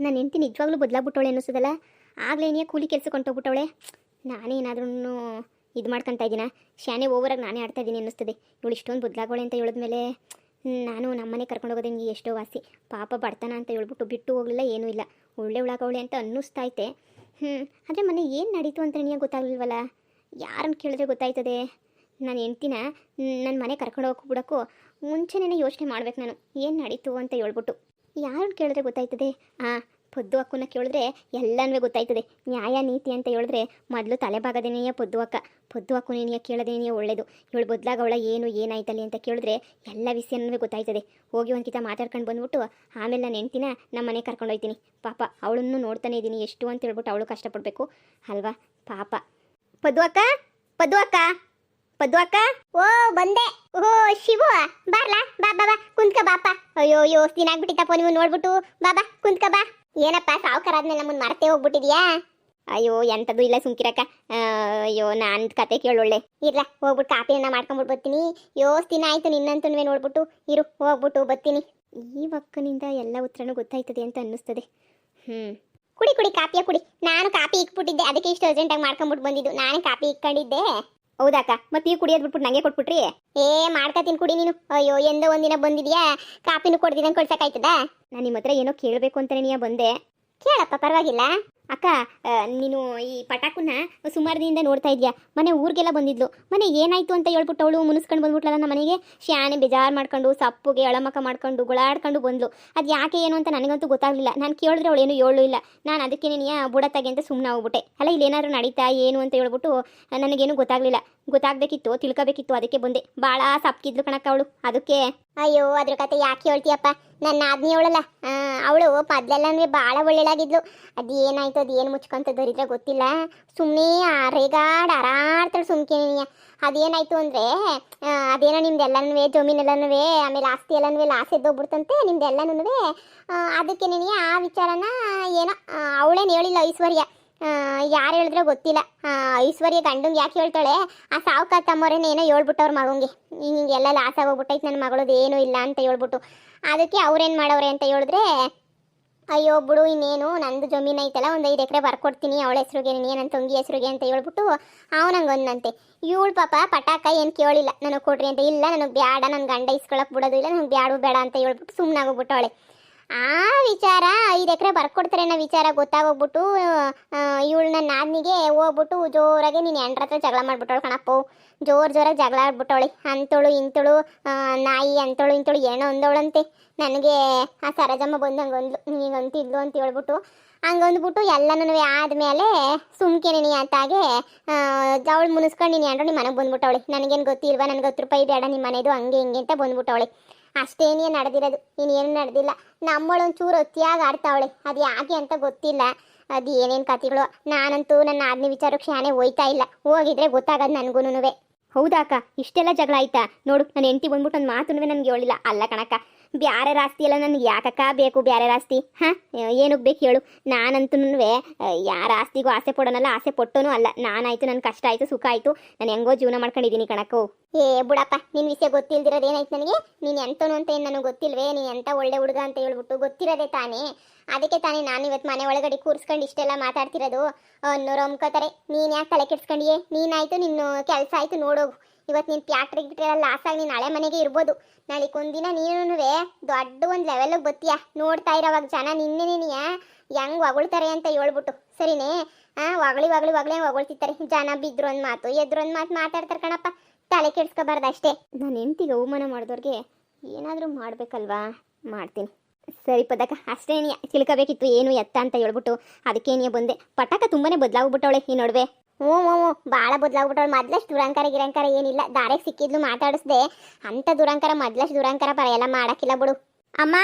ನನ್ನ ಹೆಂಡತಿ ನಿಜವಾಗ್ಲೂ ಬದಲಾಗ್ಬಿಟ್ಟವಳೆ ಅನ್ನಿಸೋದಲ್ಲ ಆಗಲೇನೇ ಕೂಲಿ ಕೆಲ್ಸಕ್ಕೆ ಕೊಂಟೋಗ್ಬಿಟ್ಟವಳೆ ನಾನೇನಾದ್ರೂ ಇದು ಮಾಡ್ಕೊತಾ ಇದ್ದೀನ? ಶಾನೆ ಓವರಾಗಿ ನಾನೇ ಆಡ್ತಾ ಇದ್ದೀನಿ ಅನ್ನಿಸ್ತದೆ. ಇವಳು ಇಷ್ಟೊಂದು ಬದಲಾಗೋಳೆ ಅಂತ ಹೇಳಿದ್ಮೇಲೆ ಮೇಲೆ ನಾನು ನಮ್ಮನೆ ಕರ್ಕೊಂಡು ಹೋಗೋದು ನಿಮಗೆ ಎಷ್ಟೋ ವಾಸಿ. ಪಾಪ ಬಡ್ತಾನ ಅಂತ ಹೇಳ್ಬಿಟ್ಟು ಬಿಟ್ಟು ಹೋಗಲಿಲ್ಲ, ಏನೂ ಇಲ್ಲ. ಒಳ್ಳೆ ಉಳಾಗವಳೆ ಅಂತ ಅನ್ನಿಸ್ತಾ ಐತೆ ಹ್ಞೂ ಆದರೆ ಮನೆ ಏನು ನಡೀತು ಅಂತ ನಿನಗೆ ಗೊತ್ತಾಗಲಿಲ್ವಲ್ಲ? ಯಾರನ್ನು ಕೇಳಿದ್ರೆ ಗೊತ್ತಾಯ್ತದೆ? ನಾನು ಹೆಂಡ್ತಿನ ನನ್ನ ಮನೆ ಕರ್ಕೊಂಡು ಹೋಗಕ್ಕೆ ಬಿಡೋಕ್ಕೂ ಮುಂಚೆನೇ ಯೋಚನೆ ಮಾಡ್ಬೇಕು ನಾನು. ಏನು ನಡೀತು ಅಂತ ಹೇಳ್ಬಿಟ್ಟು. ಯಾರನ್ನು ಕೇಳಿದ್ರೆ ಗೊತ್ತಾಯ್ತದೆ? ಆ, ಪೊದ್ದು ಅಕ್ಕನ ಕೇಳಿದ್ರೆ ಎಲ್ಲನೂ ಗೊತ್ತಾಯ್ತದೆ. ನ್ಯಾಯ, ನೀತಿ ಅಂತ ಹೇಳಿದ್ರೆ ಮೊದಲು ತಲೆಭಾಗದೇನೆಯ ಪೊದ್ದು ಅಕ್ಕ? ಪೊದ್ದು ಅಕ್ಕನೇನೆಯ ಕೇಳೋದೇನೆಯ ಒಳ್ಳೇದು? ಇವಳು ಬದಲಾಗವಳ ಏನು, ಏನಾಯ್ತಲ್ಲಿ ಅಂತ ಕೇಳಿದ್ರೆ ಎಲ್ಲ ವಿಷಯನೂ ಗೊತ್ತಾಯ್ತದೆ. ಹೋಗಿ ಒಂದ್ಕಿತ ಮಾತಾಡ್ಕೊಂಡು ಬಂದ್ಬಿಟ್ಟು ಆಮೇಲೆ ನಾನು ಹೆಂಡ್ತಿನ ನಮ್ಮ ಕರ್ಕೊಂಡು ಹೋಗ್ತೀನಿ ಪಾಪ, ಅವಳನ್ನು ನೋಡ್ತಾನೆ ಇದ್ದೀನಿ ಎಷ್ಟು ಅಂತ ಹೇಳ್ಬಿಟ್ಟು ಅವಳು ಕಷ್ಟಪಡಬೇಕು. ಅಲ್ವಾ? ಪಾಪ. ಪದ್ದು ಅಕ್ಕ? ಪದ್ದು ಓ ಬಂದೆ. ಓ ಶಿವು ಬಾರ್ಲಾ ಬಾ ಬಾ ಬಾ ಕುಂತ್ಕ ಬಾಪ ಅಯ್ಯೋ ಅಯ್ಯೋ ದಿನ ಆಗ್ಬಿಟ್ಟಿತ್ತಪ್ಪ ನೀವು ನೋಡ್ಬಿಟ್ಟು. ಬಾಬಾ ಕುಂತ್ಕ ಬಾ. ಏನಪ್ಪ ಸಾವುಕಾರ ಆದ್ಮೇಲೆ ನಮ್ಮನ್ನ ಮರ್ತೇ ಹೋಗ್ಬಿಟ್ಟಿದ್ಯಾ? ಅಯ್ಯೋ ಎಂಥದ್ದು ಇಲ್ಲ ಸುಮ್ಕಿರಕ್ಕ ಆ, ಅಯ್ಯೋ ನಾನ್ ಕತೆ ಕೇಳೊಳ್ಳೆ. ಇರ್ಲ ಹೋಗ್ಬಿಟ್ಟು ಕಾಪಿಯನ್ನ ಮಾಡ್ಕೊಂಡ್ಬಿಟ್ಟು ಬರ್ತೀನಿ. ಯೋಸ್ ದಿನ ಆಯ್ತು ನಿನ್ನಂತೂ ನೋಡ್ಬಿಟ್ಟು. ಇರು ಹೋಗ್ಬಿಟ್ಟು ಬರ್ತೀನಿ. ಈ ಒಕ್ಕನಿಂದ ಎಲ್ಲ ಉತ್ತರನು ಗೊತ್ತಾಯ್ತದೆ ಅಂತ ಅನ್ನಿಸ್ತದೆ. ಹ್ಮ್. ಕುಡಿ ಕುಡಿ ಕಾಪಿಯ ಕುಡಿ. ನಾನು ಕಾಪಿ ಇಕ್ಬಿಟ್ಟಿದ್ದೆ. ಅದಕ್ಕೆ ಇಷ್ಟು ಅರ್ಜೆಂಟಾಗಿ ಮಾಡ್ಕೊಂಬಿಟ್ಟು ಬಂದಿದ್ದು. ನಾನೇ ಕಾಪಿ ಇಕ್ಕೊಂಡಿದ್ದೆ. ಹೌದಾಕ ಮತ್ತೆ ಈ ಕುಡಿಯೋದ್ ಬಿಟ್ಬಿಟ್ಟು ನಂಗೆ ಕೊಟ್ಬಿಟ್ರಿ? ಏ ಮಾಡ್ಕತೀನಿ ಕುಡಿ ನೀನು. ಅಯ್ಯೋ ಎಂದೋ ಒಂದಿನ ಬಂದಿದ್ಯಾ? ಕಾಪಿನೂ ಕೊಡ್ದಿದಂಗೆ ಕೊಡ್ಸಕ್ಕಾಯ್ತದ ನಾನು ನಿಮ್ಮ ಹತ್ರ ಏನೋ ಕೇಳಬೇಕು ಅಂತಾನೆ ನೀ ಬಂದೆ. ಕೇಳಪ್ಪ ಪರವಾಗಿಲ್ಲ. ಅಕ್ಕ ನೀನು ಈ ಪಟಾಕುನ ಸುಮಾರು ದಿನದಿಂದ ನೋಡ್ತಾ ಇದೆಯಾ? ಮನೆ ಊರಿಗೆಲ್ಲ ಬಂದಿದ್ಲು. ಮನೆ ಏನಾಯ್ತು ಅಂತ ಹೇಳ್ಬಿಟ್ಟು ಅವಳು ಮುನಿಸ್ಕೊಂಡು ಬಂದ್ಬಿಟ್ಲಲ್ಲ ನಮ್ಮ ಮನೆಗೆ? ಶ್ಯಾಣೆ ಬೇಜಾರು ಮಾಡ್ಕೊಂಡು, ಸಪ್ಪುಗೆ ಅಳಮಕ ಮಾಡ್ಕೊಂಡು, ಗುಳಾಡ್ಕೊಂಡು ಬಂದ್ಲು. ಅದು ಯಾಕೆ ಏನು ಅಂತ ನನಗಂತೂ ಗೊತ್ತಾಗಲಿಲ್ಲ. ನಾನು ಕೇಳಿದ್ರೆ ಅವಳು ಏನು ಹೇಳೂ ಇಲ್ಲ. ನಾನು ಅದಕ್ಕೆ ನೀನು ಬುಡತ್ತಾಗೆ ಅಂತ ಸುಮ್ಮನೆ ಹೋಗ್ಬಿಟ್ಟೆ ಅಲ್ಲ, ಇಲ್ಲೇನಾದ್ರು ನಡೀತಾ ಏನು ಅಂತ ಹೇಳ್ಬಿಟ್ಟು ನನಗೇನು ಗೊತ್ತಾಗಲಿಲ್ಲ. ಗೊತ್ತಾಗಬೇಕಿತ್ತು, ತಿಳ್ಕೊಬೇಕಿತ್ತು, ಅದಕ್ಕೆ ಬಂದೆ. ಭಾಳ ಸಪ್ಕಿದ್ಲು ಕಣಕ್ಕ ಅವಳು. ಅದಕ್ಕೆ ಅಯ್ಯೋ, ಅದ್ರ ಕತೆ ಯಾಕೆ ಹೇಳ್ತೀಯಪ್ಪ? ನನ್ನ ಆದ್ಮಿ ಅವಳಲ್ಲ. ಅವಳು ಮೊದ್ಲೆಲ್ಲ ಭಾಳ ಒಳ್ಳೆಳಾಗಿದ್ಲು ಅದೇನಾಯ್ತು ಅದು ಏನು ಮುಚ್ಕೊಂತ ದರಿದ್ರೆ ಗೊತ್ತಿಲ್ಲ. ಸುಮ್ಮನೆ ರೇಗಾಡ್ ಅರಾಡ್ತಾಳೆ ಸುಮ್ಕೆ ಅದೇನಾಯ್ತು ಅಂದರೆ ಅದೇನೋ ನಿಮ್ದೆಲ್ಲನೂ ಜಮೀನೆಲ್ಲನೂ ಆಮೇಲೆ ಆಸ್ತಿ ಎಲ್ಲನೂ ಲಾಸ್ ಎದ್ದೋಗ್ಬಿಡ್ತಂತೆ ನಿಮ್ದೆಲ್ಲನೂ ಅದಕ್ಕೆ ನಿನಗೆ ಆ ವಿಚಾರನ ಏನೋ ಅವಳೇನು ಹೇಳಿಲ್ಲ ಐಶ್ವರ್ಯ. ಯಾರು ಹೇಳಿದ್ರೆ ಗೊತ್ತಿಲ್ಲ. ಐಶ್ವರ್ಯ ಗಂಡಂಗೆ ಯಾಕೆ ಹೇಳ್ತಾಳೆ? ಆ ಸಾವುಕಾರ ತಮ್ಮವ್ರೇನೋ ಏನೋ ಹೇಳ್ಬಿಟ್ಟವ್ರ ಮಗಂಗೆ. ಹಿಂಗೆಲ್ಲ ಲಾಸ್ ಆಗೋಗ್ಬಿಟ್ಟೈತೆ ನನ್ನ ಮಗಳದು ಏನೂ ಇಲ್ಲ ಅಂತ ಹೇಳ್ಬಿಟ್ಟು. ಅದಕ್ಕೆ ಅವ್ರೇನು ಮಾಡವ್ರೆ ಅಂತ ಹೇಳಿದ್ರೆ ಅಯ್ಯೋ ಬಿಡು, ಇನ್ನೇನು? ನಂದು ಜಮೀನು ಐತಲ್ಲ, ಒಂದು ಐದು ಎಕರೆ ಬರ್ಕೊಡ್ತೀನಿ. ಅವಳ ಹೆಸ್ರಿಗೆ ನೀನು ನನ್ನ ತಂಗಿ ಹೆಸ್ರಿಗೆ ಅಂತ ಹೇಳ್ಬಿಟ್ಟು ಅವನಂಗೊಂದಂತೆ ಇವಳು ಪಾಪ ಪಟಾಕ ಏನು ಕೇಳಿಲ್ಲ. ನನಗೆ ಕೊಡ್ರಿ ಅಂತ. ಇಲ್ಲ, ನನಗೆ ಬ್ಯಾಡ ನನ್ನ ಗಂಡ ಇಸ್ಕೊಳಕ್ಕೆ ಬಿಡೋದು ಇಲ್ಲ, ನನಗೆ ಬ್ಯಾಡು, ಬೇಡ ಅಂತ ಹೇಳ್ಬಿಟ್ಟು ಸುಮ್ಮನಾಗೋಗ್ಬಿಟ್ಟವಳೆ ಆ ವಿಚಾರ, ಐದು ಎಕರೆ ಬರ್ಕೊಡ್ತಾರೆ ಅನ್ನೋ ವಿಚಾರ ಗೊತ್ತಾಗೋಗ್ಬಿಟ್ಟು ಇವಳು ನನ್ನ ನಾದ್ನಿಗೆ ಹೋಗ್ಬಿಟ್ಟು ಜೋರಾಗಿ ನೀನು ಎಂಟ್ರ ಹತ್ರ ಜಗಳ ಮಾಡ್ಬಿಟ್ಟವಳು ಕಣಪ್ಪು. ಜೋರು ಜೋರಾಗಿ ಜಗಳ ಆಡ್ಬಿಟ್ಟವಳೆ. ಅಂತಳು, ಇಂತಳು ನಾಯಿ, ಅಂತಳು, ಇಂತಳು ಏನೋ ಅಂದವಳಂತೆ. ನನಗೆ ಆ ಸರಜಮ್ಮ ಬಂದು ಅಂದ್ಲು ನೀನು ಅಂತಿದ್ಲು ಅಂತ ಹೇಳ್ಬಿಟ್ಟು. ಹಂಗಂದ್ಬಿಟ್ಟು ಎಲ್ಲನೂ ಆದಮೇಲೆ ಸುಮ್ಕೆ ನೀನು ಅಂತಾಗೆ ಅವಳು ಮುನಿಸ್ಕೊಂಡು ನೀನು ಎಂಡ್ರು ನಿಮ್ಮ ಮನೆಗೆ ಬಂದ್ಬಿಟ್ಟವಳೆ. ನನಗೇನು ಗೊತ್ತಿಲ್ವಾ? ನನಗೆ ಹತ್ತು ರೂಪಾಯಿ ಬೇಡ ನಿಮ್ಮ ಮನೆದು ಹಂಗೆ ಹಿಂಗೆ ಅಂತ ಬಂದ್ಬಿಟ್ಟವಳೆ. ಅಷ್ಟೇನೇ ನಡೆದಿರೋದು ಇನ್ನೇನು ನಡೆದಿಲ್ಲ. ನಮ್ಮಳೊಂಚೂರು ಅತಿಯಾಗಿ ಆಡ್ತಾವಳೆ, ಅದು ಯಾಕೆ ಅಂತ ಗೊತ್ತಿಲ್ಲ. ಅದು ಏನೇನು ಕತೆಗಳು ನಾನಂತೂ ನನ್ನ ಆಜ್ಞೆ ವಿಚಾರಕ್ಕೆ ಶಾನೆ ಹೋಯ್ತಾ ಇಲ್ಲ. ಹೋಗಿದ್ರೆ ಗೊತ್ತಾಗದು ನನಗೂನುವೆ ಅಕ್ಕ? ಇಷ್ಟೆಲ್ಲ ಜಗಳ ಆಯ್ತಾ? ನೋಡು ನನ್ನ ಹೆಂಡತಿ ಬಂದ್ಬಿಟ್ಟು ಒಂದು ಮಾತು ನನಗೆ ಹೇಳಿಲ್ಲ. ಅಲ್ಲ ಕಣಕ್ಕ ಬ್ಯಾರೆ ರಾಸ್ತಿ ಎಲ್ಲ ನನಗೆ ಯಾಕಕ್ಕ ಬೇಕು ಬ್ಯಾರೆ ರಾಸ್ತಿ? ಹಾಂ? ಏನಕ್ಕೆ ಬೇಕು ಹೇಳು. ನಾನಂತೂ ಯಾರ ಆಸ್ತಿಗೂ ಆಸೆ ಪಡೋನಲ್ಲ, ಆಸೆ ಪಟ್ಟೋನು ಅಲ್ಲ. ನಾನಾಯ್ತು ನನ್ನ ಕಷ್ಟ ಆಯ್ತು, ಸುಖ ಆಯ್ತು. ನಾನು ಹೆಂಗೋ ಜೀವನ ಮಾಡ್ಕೊಂಡಿದ್ದೀನಿ ಕಣಕ್ಕೂ ಏ, ಬುಡಪ್ಪ ನಿನ್ನ ವಿಷಯ ಗೊತ್ತಿಲ್ದಿರೋದು ಏನಾಯ್ತು ನನಗೆ? ನೀನು ಎಂತನು ಅಂತ ಏನು ನನಗೆ ಗೊತ್ತಿಲ್ವೇ? ನೀನ್ ಎಂತ ಒಳ್ಳೆ ಹುಡುಗ ಅಂತ ಹೇಳ್ಬಿಟ್ಟು ಗೊತ್ತಿರೋದೇ ತಾನೇ? ಅದಕ್ಕೆ ತಾನೇ ನಾನು ಇವತ್ತು ಮನೆ ಒಳಗಡೆ ಕೂರಿಸ್ಕೊಂಡು ಇಷ್ಟೆಲ್ಲ ಮಾತಾಡ್ತಿರೋದು. ಅನ್ನೋರು ಅಮ್ಕೋತಾರೆ ನೀನು ಯಾಕೆ ತಲೆ ಕೆಡ್ಸ್ಕೊಂಡಿಯೇ? ನೀನಾಯ್ತು, ನಿನ್ನ ಕೆಲಸ ಆಯ್ತು, ನೋಡೋಗು. ಇವತ್ತು ನೀನು ಪ್ಯಾಟ್ರಿಗೆ ಬಿಟ್ಟರೆ ಲಾಸ್ ಆಗಿ ನೀನು ಹಳೆ ಮನೆಗೆ ಇರ್ಬೋದು. ನಾಳೆ ಒಂದಿನ ನೀನು ದೊಡ್ಡ ಒಂದು ಲೆವೆಲ್ಗೆ ಬತ್ತೀಯ. ನೋಡ್ತಾ ಇರೋವಾಗ ಜನ ನಿನ್ನೆ ನೀನು ಹೆಂಗೆ ಹೊಗಳ್ತಾರೆ ಅಂತ ಹೇಳ್ಬಿಟ್ಟು. ಸರಿನೇ? ಹಾಂ ಹೊಗಳಿ ಹೊಗಳಿ ಹೊಗಳಿ ಹೊಗಳ್ತಿರ್ತಾರೆ. ಜನ ಬಿದ್ರು ಒಂದು ಮಾತು, ಎದ್ರು ಒಂದು ಮಾತು ಮಾತಾಡ್ತಾರೆ ಕಣಪ್ಪ. ತಲೆ ಕೆಡ್ಸ್ಕೋಬಾರ್ದು ಅಷ್ಟೇ. ನಾನು ಹೆಂಡ್ತಿಗೆ ಅವಮಾನ ಮಾಡಿದವ್ರಿಗೆ ಏನಾದರೂ ಮಾಡಬೇಕಲ್ವಾ? ಮಾಡ್ತೀನಿ. ಸರಿ ಪದಕ, ಅಷ್ಟೇ ನೀ ತಿಳ್ಕೋಬೇಕಿತ್ತು ಏನು ಎತ್ತ ಅಂತ ಹೇಳ್ಬಿಟ್ಟು ಅದಕ್ಕೆ ನೀ ಬಂದೆ. ಪಟಾಕ ತುಂಬಾ ಬದಲಾಗ್ಬಿಟ್ಟವಳೆ ಈ ನಡುವೆ. ಹ್ಞೂ ಹ್ಞೂ ಭಾಳ ಬದಲಾಗ್ಬಿಟ್ಟವ್ರು. ಮೊದ್ಲಷ್ಟು ದುರಂಕಾರ ಗಿರಂಕಾರ ಏನಿಲ್ಲ. ದಾರಿಗೆ ಸಿಕ್ಕಿದ್ಲು ಮಾತಾಡಿಸ್ದೆ. ಅಂಥ ದುರಂಕಾರ ಮೊದ್ಲಷ್ಟು ದುರಂಕಾರ ಪರ ಎಲ್ಲ ಮಾಡಕ್ಕಿಲ್ಲ ಬಿಡು. ಅಮ್ಮ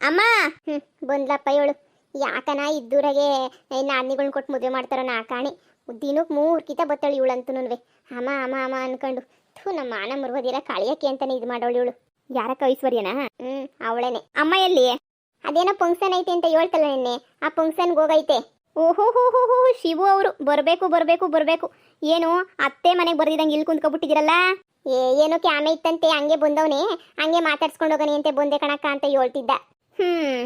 ಅಮ್ಮ. ಹ್ಞೂ ಬಂದ್ಲಪ್ಪ ಇವಳು. ಯಾಕನ ಇದ್ದೂರಾಗೆ ನಾನಿಗಳನ್ನ ಕೊಟ್ಟು ಮದುವೆ ಮಾಡ್ತಾರೋ ನಾ ಕಾಣಿ. ದಿನಕ್ಕೆ ಮೂರು ಕಿತ ಬತ್ತಾಳು ಇವಳಂತೂ ಅಮ್ಮ ಅಮ್ಮ ಅಮ್ಮ ಅನ್ಕೊಂಡು. ಥೂ ನಮ್ಮ ಮಾನ ಮುರ್ಬೋದಿರ ಕಳಿಯಕ್ಕೆ ಅಂತಾನೆ ಇದು ಮಾಡೋಳು ಇವಳು. ಯಾರ ಐಶ್ವರ್ಯನಾ ಹ್ಞೂ ಅವಳೇನೆ. ಅಮ್ಮ ಎಲ್ಲಿ ಅದೇನೋ ಫಂಕ್ಷನ್ ಐತೆ ಅಂತ ಹೇಳ್ತಲ್ಲ ನಿನ್ನೆ. ಆ ಫಂಕ್ಷನ್ಗೆ ಹೋಗೈತೆ. ಓಹೋ ಹೋ ಹೋ ಶಿವು ಅವರು. ಬರಬೇಕು ಬರಬೇಕು ಬರಬೇಕು. ಏನು, ಅತ್ತೆ ಮನೆಗೆ ಬರ್ದಿದಂಗೆ ಇಲ್ಲಿ ಕುಂತ್ಕೊಬಿಟ್ಟಿದ್ದೀರಲ್ಲ ಏ, ಏನೋ ಕ್ಯಾಮೆ ಇತ್ತಂತೆ, ಹಂಗೆ ಬಂದವನೇ. ಹಂಗೆ ಮಾತಾಡ್ಸ್ಕೊಂಡು ಹೋಗನಿ ಅಂತೆ ಬಂದೆ ಕಣಕ್ಕ ಅಂತ ಹೇಳ್ತಿದ್ದ. ಹ್ಮ್,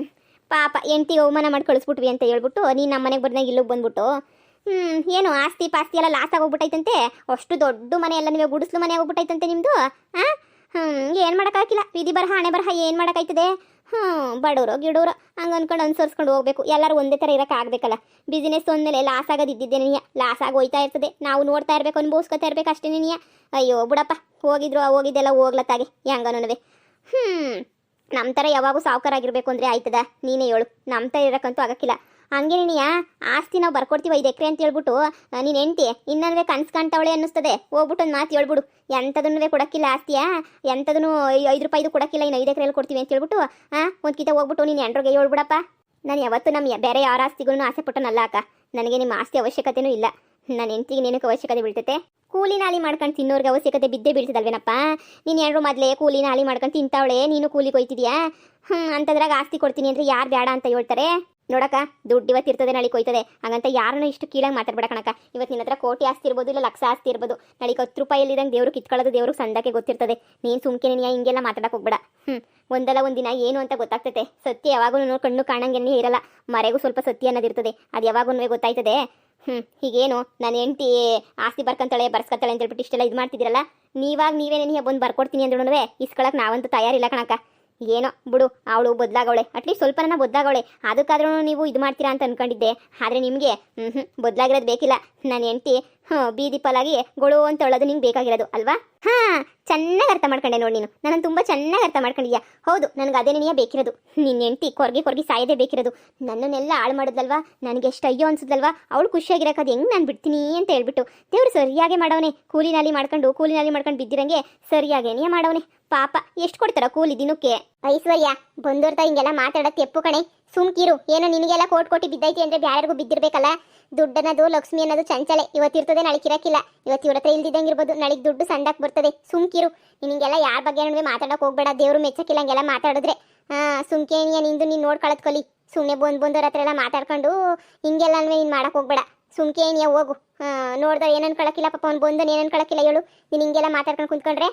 ಪಾಪ ಎಂಟಿ ಅವಮಾನ ಮಾಡಿ ಕಳಿಸ್ಬಿಟ್ವಿ ಅಂತ ಹೇಳ್ಬಿಟ್ಟು ನೀನು ನಮ್ಮ ಮನೆಗೆ ಬರ್ದಂಗೆ ಇಲ್ಲಿಗೆ ಬಂದ್ಬಿಟ್ಟು. ಹ್ಞೂ ಏನು ಆಸ್ತಿ, ಪಾಸ್ತಿ ಎಲ್ಲ ಲಾಸ್ ಆಗೋಗ್ಬಿಟ್ಟೈತಂತೆ ಅಷ್ಟು ದೊಡ್ಡ ಮನೆ ಎಲ್ಲ ನೀವು ಗುಡಿಸ್ಲು ಮನೆ ಆಗೋಗ್ಬಿಟ್ಟೈತಂತೆ ನಿಮ್ಮದು ಹಾಂ ಹ್ಞೂ ಏನು ಮಾಡೋಕ್ಕಾಗಿಲ್ಲ ವಿಧಿ ಬರಹ ಹಣೆ ಬರಹ, ಏನು ಮಾಡೋಕ್ಕಾಯ್ತದೆ? ಹ್ಞೂ ಬಡವರು, ಗಿಡವರು, ಹಂಗೆ ಅನ್ಕೊಂಡು ಅನುಸರಿಸ್ಕೊಂಡು ಹೋಗ್ಬೇಕು. ಎಲ್ಲರೂ ಒಂದೇ ಥರ ಇರೋಕ್ಕಾಗಬೇಕಲ್ಲ ಬಿಸಿನೆಸ್ ಒಂದ್ಮೇಲೆ ಲಾಸ್ ಆಗೋದು ಇದ್ದಿದ್ದೆ ನೀಯ ಲಾಸ್ ಆಗಿ ಹೋಯ್ತಾ ಇರ್ತದೆ. ನಾವು ನೋಡ್ತಾ ಇರಬೇಕು, ಅನುಭವಿಸ್ಕೊತಾ ಇರಬೇಕು ಅಷ್ಟೇ ನೀಯ ಅಯ್ಯೋ, ಬಿಡಪ್ಪ, ಹೋಗಿದ್ರು ಹೋಗಿದ್ದೆಲ್ಲ ಹೋಗ್ಲತ್ತಾಗೆ ಹೆಂಗನವೇ ಹ್ಞೂ ನಮ್ಮ ಥರ ಯಾವಾಗೂ ಸಾವುಕಾರಾಗಿರ್ಬೇಕು ಅಂದರೆ ಆಯ್ತದ? ನೀನೇ ಹೇಳು. ನಮ್ಮ ಥರ ಇರೋಕ್ಕಂತೂ ಆಗಕ್ಕಿಲ್ಲ. ಹಂಗೆ ಆಸ್ತಿ ನಾವು ಬರ್ಕೊಡ್ತೀವಿ ಐದು ಎಕರೆ ಅಂತ ಹೇಳ್ಬಿಟ್ಟು ನೀನು ಹೆಂಡ್ತಿ ಇನ್ನೊಂದೇ ಕನ್ಸ್ ಕಾಣ್ತಾವಳೆ ಅನ್ನಿಸ್ತದೆ. ಹೋಗ್ಬಿಟ್ಟು ಒಂದು ಮಾತು ಹೇಳ್ಬಿಡು. ಎಂಥದನ್ನೂ ಕೊಡೋಕ್ಕಿಲ್ಲ ಆಸ್ತಿಯ? ಎಂಥದನ್ನು ಐದು ರೂಪಾಯಿದು ಕೊಡೋಕ್ಕಿಲ್ಲ, ಇನ್ನು ಐದು ಎಕರೆಯಲ್ಲಿ ಕೊಡ್ತೀವಿ ಅಂತ ಹೇಳ್ಬಿಟ್ಟು ಹಾಂ ಒಂದು ಹೋಗ್ಬಿಟ್ಟು ನೀನು ಎಂಟ್ರಿಗೆ ಹೇಳ್ಬಿಡಪ್ಪ. ನಾನು ಯಾವತ್ತೂ ನಮ್ಮ ಬೇರೆ ಯಾರ ಆಸ್ತಿಗೂ ಆಸೆ ಪಟ್ಟನಲ್ಲ ಅಕ್ಕ. ನನಗೆ ನಿಮ್ಮ ಆಸ್ತಿ ಅವಶ್ಯಕತೆಯೂ ಇಲ್ಲ. ನನ್ನ ಹೆಂಡತಿಗೆ ನಿನಕ್ಕೆ ಅವಶ್ಯಕತೆ ಬೀಳ್ತೈತೆ. ಕೂಲಿ ನಾಲಿ ಮಾಡ್ಕೊಂಡು ತಿನ್ನೋರ್ಗೆ ಅವಶ್ಯಕತೆ ಬಿದ್ದೇ ಬೀಳ್ತದಲ್ವೇನಪ್ಪ? ನೀನು ಎರಡು ಮೊದಲೇ ಕೂಲಿ ನಾಲಿ ಮಾಡ್ಕೊಂಡು ತಿಂತಾವಳೆ, ನೀನು ಕೂಲಿ ಕೊಯ್ತಿದ್ಯಾ? ಹ್ಞೂ ಅಂತದ್ರಾಗ ಆಸ್ತಿ ಕೊಡ್ತೀನಿ ಅಂದರೆ ಯಾರು ಬೇಡ ಅಂತ ಹೇಳ್ತಾರೆ? ನೋಡಕ್ಕ, ದುಡ್ಡು ಇವತ್ತು ಇರ್ತದೆ ನಾಳೆ ಕೊಯ್ತದೆ ಹಾಗಂತ ಯಾರನ್ನ ಇಷ್ಟು ಕೀಳಾಗಿ ಮಾತಾಡ್ಬೇಡ ಕಣಕ ಇವತ್ತು ನಿನ್ನ ಹತ್ರ ಕೋಟಿ ಆಸ್ತಿ ಇರ್ಬೋದು, ಇಲ್ಲ ಲಕ್ಷ ಆಸ್ತಿ ಇರ್ಬೋದು. ನಾಳೆಗೆ ಹತ್ತು ರೂಪಾಯಿ ಇಲ್ಲಿದಂಗೆ ದೇವ್ರು ಕಿತ್ಕೊಳ್ಳೋದು ದೇವ್ರು ಸಂದಕ್ಕೆ ಗೊತ್ತಿರ್ತದೆ. ನೀನು ಸುಮ್ಕೆ ನೀನು ಹಿಂಗೆಲ್ಲ ಮಾತಾಡಕ್ಕೆ ಹೋಗ್ಬೇಡ. ಹ್ಞೂ ಒಂದಲ್ಲ ಒಂದಿನ ಏನು ಅಂತ ಗೊತ್ತಾಗ್ತದೆ ಸತ್ಯ ಯಾವಾಗೂ ಕಣ್ಣು ಕಾಣಂಗೆ ಇರಲ್ಲ. ಮರೆಗೂ ಸ್ವಲ್ಪ ಸತ್ಯ ಅನ್ನೋದಿರ್ತದೆ ಅದು ಯಾವಾಗೂ ಗೊತ್ತಾಯ್ತದೆ. ಹ್ಞೂ ಹೀಗೇನು? ನನ್ನ ಹೆಂಡತಿ ಆಸ್ತಿ ಬರ್ಕಂತಾಳೆ, ಬರ್ಸ್ಕೊತಾಳೆ ಅಂತ ಹೇಳ್ಬಿಟ್ಟು ಇಷ್ಟೆಲ್ಲ ಇದು ಮಾಡ್ತಿದ್ದೀರಲ್ಲ? ನೀವಾಗ ನೀವೇನೇ ನನಗೆ ಬಂದು ಬರ್ಕೊಡ್ತೀನಿ ಅಂದ್ರೂ ಇಸ್ಕೊಳಕ್ಕೆ ನಾವಂತೂ ತಯಾರಿಲ್ಲ ಕಣಕ್ಕ. ಏನೋ, ಬಿಡು, ಅವಳು ಬದಲಾಗವಳೆ ಅಟ್ಲೀಸ್ಟ್ ಸ್ವಲ್ಪನ ಬದಲಾಗವಳೆ. ಅದಕ್ಕಾದ್ರೂ ನೀವು ಇದು ಮಾಡ್ತೀರಾ ಅಂತ ಅನ್ಕೊಂಡಿದ್ದೆ. ಆದರೆ ನಿಮಗೆ ಹ್ಞೂ ಹ್ಞೂ ಬದಲಾಗಿರೋದು ಬೇಕಿಲ್ಲ. ನನ್ನ ಹೆಂಡತಿ ಹ್ಞೂ ಬೀದಿ ಪಾಲಾಗಿ ಗೊಳು ಅಂತ ಹೇಳೋದು ನಿಂಗೆ ಬೇಕಾಗಿರೋದು, ಅಲ್ವಾ? ಹಾಂ, ಚೆನ್ನಾಗಿ ಅರ್ಥ ಮಾಡ್ಕೊಂಡೆ ನೋಡಿ ನೀನು. ನಾನು ತುಂಬ ಚೆನ್ನಾಗಿ ಅರ್ಥ ಮಾಡ್ಕೊಂಡಿದ್ಯಾ? ಹೌದು, ನನಗೆ ಅದೇ ನೆನೆಯ ಬೇಕಿರೋದು. ನಿನ್ನ ಹೆಂಡತಿ ಕೊರ್ಗಿ ಕೊರ್ಗಿ ಸಾಯದೇ ಬೇಕಿರೋದು. ನನ್ನನ್ನೆಲ್ಲ ಹಾಳು ಮಾಡೋದಲ್ವಾ ನನಗೆ ಎಷ್ಟು ಅಯ್ಯೋ ಅನ್ಸುದಲ್ವಾ ಅವಳು ಖುಷಿಯಾಗಿರೋಕೆ ಅದು ಹೆಂಗೆ ನಾನು ಬಿಡ್ತೀನಿ ಅಂತ ಹೇಳ್ಬಿಟ್ಟು, ದೇವ್ರು ಸರಿಯಾಗಿ ಮಾಡವನೆ. ಕೂಲಿನಾಲಿ ಮಾಡ್ಕೊಂಡು ಕೂಲಿನಾಲಿ ಮಾಡ್ಕೊಂಡು ಬಿದ್ದಿರಂಗೆ ಸರಿಯಾಗೇನೇ ಮಾಡವನೆ. ಪಾಪ, ಎಷ್ಟು ಕೊಡ್ತಾರ ಕೂಲಿ ದಿನಕ್ಕೆ? ಐಶ್ವರ್ಯ ಬಂದೋರ್ತ ಹಿಂಗೆಲ್ಲ ಮಾತಾಡೋದು ಎಪ್ಪು ಕಣೆ. ಸುಮ್ಕಿರು ಏನೋ ನಿನಗೆಲ್ಲ ಕೋಟ್ ಕೋಟಿ ಬಿದ್ದೈತಿ ಅಂದ್ರೆ ಬ್ಯಾರಿಗೂ ಬಿದ್ದಿರ್ಬೇಕಲ್ಲ? ಅನ್ನೋದು ಲಕ್ಷ್ಮಿ ಅನ್ನೋದು ಚಂಚಲೆ. ಇವತ್ತಿರ್ತದೆ, ನಾಳೆ ಕಿರಕಿಲ್ಲ. ಇವತ್ತು ಇವ್ರ ಹತ್ರ ಇಲ್ದಿದ್ದಂಗಿರ್ಬೋದು, ನಾಳೆಗೆ ದುಡ್ಡು ಸಂಡಕ್ಕೆ ಬರ್ತದೆ. ಸುಮ್ಕಿರು ನಿನಗೆಲ್ಲ ಯಾರ ಬಗ್ಗೆ ನಡುವೆ ಮಾತಾಡೋಕೆ ಹೋಗ್ಬೇಡ. ದೇವ್ರು ಮೆಚ್ಚಕ್ಕಿಲ್ಲ ಹಂಗೆಲ್ಲ ಮಾತಾಡಿದ್ರೆ. ಹಾ ಸುಮ್ಕೇನಿಯ ನಿಂದು, ನೀನು ನೋಡಿ ಕಳೆದ್ಕೊಲಿ ಸುಮ್ಮನೆ ಬಂದು ಬಂದವ್ರ ಹತ್ರ ಎಲ್ಲ ಮಾತಾಡ್ಕೊಂಡು, ಹಿಂಗೆಲ್ಲ ನೀನು ಮಾಡೋಕೆ ಹೋಗ್ಬೇಡ. ಸುಮ್ಕೇನಿಯ ಹೋಗು. ನೋಡ್ದ ಏನನ್ನು ಕಳಕ್ಕಿಲ್ಲ ಪಾಪ, ಅವ್ನು ಬಂದು ಏನನ್ನು ಕಳಕ್ಕಿಲ್ಲ ಹೇಳು. ನೀನು ಹಿಂಗೆಲ್ಲ ಮಾತಾಡ್ಕೊಂಡು ಕುಂತ್ಕೊಂಡ್ರೆ?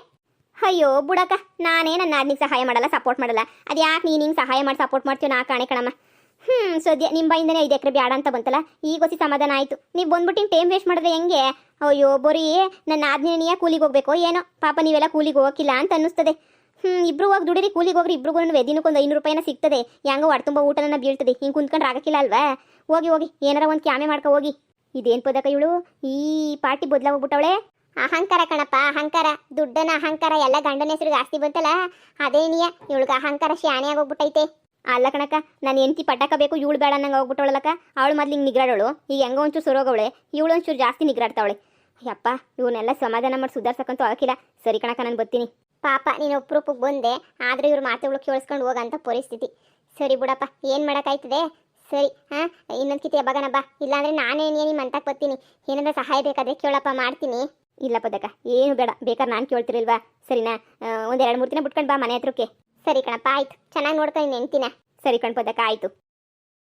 ಅಯ್ಯೋ, ಬುಡಕ್ಕ, ನಾನೇ ನನ್ನ ನಿಂಗೆ ಸಹಾಯ ಮಾಡಲ್ಲ ಸಪೋರ್ಟ್ ಮಾಡಲ್ಲ. ಅದು ಯಾಕೆ ನೀನು ಹಿಂಗೆ ಸಹಾಯ ಮಾಡಿ ಸಪೋರ್ಟ್ ಮಾಡ್ತೀವಿ ನಾ ಕಾಣೆ ಕಣಮ್ಮ. ಹ್ಞೂ ಸದ್ಯ ನಿಮ್ಮ ಬೈಂದನೇ ಐದು ಎಕರೆ ಬ್ಯಾಡ ಅಂತ ಬಂತಲ್ಲ? ಈಗ ಹೊಸಿ ಸಮಾಧಾನ ಆಯಿತು. ನೀವು ಬಂದ್ಬಿಟ್ಟು ಟೈಮ್ ವೇಸ್ಟ್ ಮಾಡಿದ್ರೆ ಹೆಂಗೆ? ಅಯ್ಯೋ, ಬರೀ ನನ್ನ ಆಜ್ಞೆಯ ಕೂಲಿಗೆ ಹೋಗ್ಬೇಕು ಏನೋ? ಪಾಪ ನೀವೆಲ್ಲ ಕೂಲಿಗೆ ಹೋಗಿಲ್ಲ ಅಂತ ಅನ್ನಿಸ್ತದೆ. ಹ್ಞೂ ಇಬ್ರು ಹೋಗಿ ದುಡಿರಿ, ಕೂಲಿಗೆ ಹೋಗ್ರಿ. ಇಬ್ರಿಗೂ ದಿನಕ್ಕೊಂದು ಐನೂರು ರೂಪಾಯಿನ ಸಿಗ್ತದೆ. ಹೆಂಗೋ ತುಂಬ ಊಟನ ಬೀಳ್ತದೆ. ಹಿಂಗೆ ಕುಂತ್ಕೊಂಡು ಆಗಕ್ಕಿಲ್ಲ ಅಲ್ವಾ? ಹೋಗಿ ಹೋಗಿ. ಏನಾರ ಒಂದು ಕ್ಯಾಮೆ ಮಾಡ್ಕೊ, ಹೋಗಿ. ಇದೇನು ಪದಕ ಇವಳು? ಈ ಪಾರ್ಟಿ ಬದಲಾಗೋಗ್ಬಿಟ್ಟವಳೆ ಅಹಂಕಾರ ಕಣಪ್ಪ, ಅಹಂಕಾರ. ದುಡ್ಡನ ಅಹಂಕಾರ, ಎಲ್ಲ ಗಂಡನ ಹೆಸರು ಜಾಸ್ತಿ ಬಂತಲ್ಲ ಅದೇನಿಯ ಇವಳಗ ಅಹಂಕಾರ ಶಾಣೆ ಆಗೋಗ್ಬಿಟ್ಟೈತೆ. ಅಲ್ಲ ಕಣಕ್ಕ, ನಾನು ಎಂತಿ ಪಟಾಕ ಬೇಕು, ಇವಳು ಬೇಡ ನಂಗೆ ಹೋಗ್ಬಿಟ್ಟವಳಕ್ಕ ಅವಳು ಮೊದ್ಲು ಹಿಂಗೆ ನಿಗ್ರಾಡೋಳು. ಈಗ ಹೆಂಗೋ ಒಂಚೂರು ಸುರೋಗವಳೆ ಇವಳು ಒಂಚೂರು ಜಾಸ್ತಿ ನಿಗ್ರಾಡ್ತಾವಳೆ. ಯಪ್ಪ ಇವನ್ನೆಲ್ಲ ಸಮಾಧಾನ ಮಾಡಿ ಸುಧಾರ್ಸಕ್ಕಂತೂ ಆಗಕ್ಕಿಲ್ಲ. ಸರಿ ಕಣಕ್ಕ, ನಾನು ಬರ್ತೀನಿ. ಪಾಪ, ನೀನು ಒಪ್ಪರೂಪಕ್ಕೆ ಬಂದೆ. ಆದರೆ ಇವ್ರ ಮಾತುಗಳು ಕೇಳಿಸ್ಕೊಂಡು ಹೋಗಂತ ಪರಿಸ್ಥಿತಿ. ಸರಿ ಬಿಡಪ್ಪ, ಏನು ಮಾಡೋಕ್ಕಾಯ್ತದೆ? ಸರಿ ಹಾಂ ಇನ್ನೊಂದು ಕಿತ್ತಿ ಬಾ. ಇಲ್ಲಾಂದ್ರೆ ನಾನೇ ನಿಮ್ಮ ಅಂತಕ್ಕೆ ಬರ್ತೀನಿ. ಏನಾದರೂ ಸಹಾಯ ಬೇಕಾದ್ರೆ ಕೇಳಪ್ಪ, ಮಾಡ್ತೀನಿ. ಇಲ್ಲ ಪದಕ, ಏನು ಬೇಡ, ಬೇಕಾದ್ರೆ ನಾನು ಕೇಳ್ತಿರಲ್ವಾ? ಸರಿನಾ? ಒಂದು ಎರಡು ಮೂರು ದಿನ ಬಿಟ್ಕೊಂಡು ಬಾ ಮನೆ ಹತ್ರಕ್ಕೆ. ಸರಿ ಕಣಪ್ಪ, ಆಯ್ತು. ಚೆನ್ನಾಗಿ ನೋಡ್ತಾ ನೆನ್ತಿನ ಸರಿ ಕಣ ಪದಕ, ಆಯ್ತು.